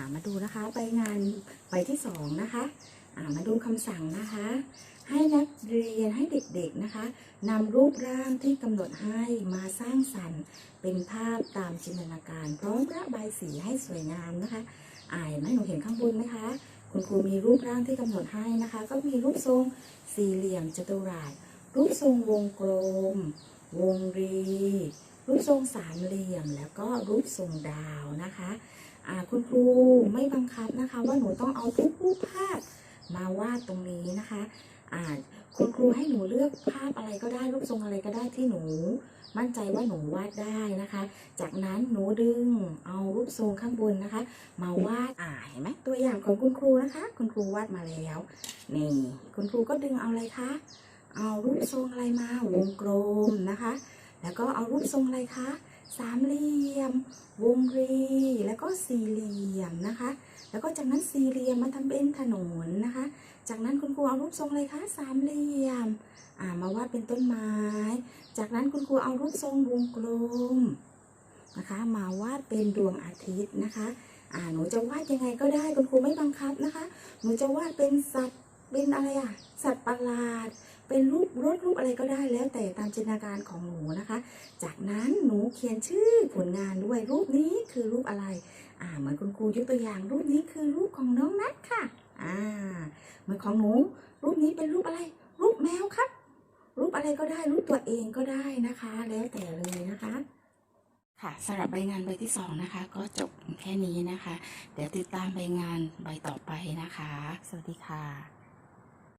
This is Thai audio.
ามาดูนะคะไปงานใบที่สองนะคะามาดูคำสั่งนะคะ ให้นักเรียนให้เด็กๆนะคะนำรูปร่างที่กำหนดให้มาสร้างสรรค์ เป็นภาพตามจินตนาการพร้อมระบายสีให้สวยงามนะคะอ่านไหมหนูเห็นข้างบนไหมคะ คุณครูมีรูปร่างที่กำหนดให้นะคะ ก็มีรูปทรงสี่เหลี่ยมจัตุรัสรูปทรงวงกลม วงรี รูปทรงสามเหลี่ยม แล้วก็รูปทรงดาวนะคะคุณครูไม่บังคับนะคะ ว่าหนูต้องเอาทุกรูปภาพมาวาดตรงนี้นะคะคุณครูให้หนูเลือกภาพอะไรก็ได้รูปทรงอะไรก็ได้ที่หนู มั่นใจว่าหนูวาดได้นะคะ จากนั้นหนูดึงเอารูปทรงข้างบนนะคะ มาวาดอ่าเห็นไหมตัวอย่างของคุณครูนะคะ คุณครูวาดมาแล้วนี่คุณครูก็ดึงเอาอะไรคะ เอารูปทรงอะไรมาวงกลมนะคะ แล้วก็เอารูปทรงอะไรคะสามเหลี่ยม วงรีแล้วก็สี่เหลี่ยมนะคะ แล้วก็จากนั้นสี่เหลี่ยมมาทำเป็นถนนนะคะ จากนั้นคุณครูเอารูปทรงอะไรคะสามเหลี่ยมอ่ามาวาดเป็นต้นไม้ จากนั้นคุณครูเอารูปทรงวงกลมนะคะ มาวาดเป็นดวงอาทิตย์นะคะอ่าหนูจะวาดยังไงก็ได้คุณครูไม่บังคับนะคะ หนูจะวาดเป็นสัตว์เป็นอะไรอะสัตว์ประหลาด เป็นรูปรถรูปอะไรก็ได้แล้วแต่ตามจินตนาการของหนูนะคะ จากนั้นหนูเขียนชื่อผลงานด้วยรูปนี้คือรูปอะไร อ่าเหมือนคุณครูยกตัวอย่างรูปนี้คือรูปของน้องนัทค่ะ อ่าเหมือนของหนูรูปนี้เป็นรูปอะไร รูปแมวครับ รูปอะไรก็ได้รูปตัวเองก็ได้นะคะ แล้วแต่เลยนะคะค่ะสำหรับใบงานใบที่สองนะคะ ก็จบแค่นี้นะคะ เดี๋ยวติดตามใบงานใบต่อไปนะคะ สวัสดีค่ะ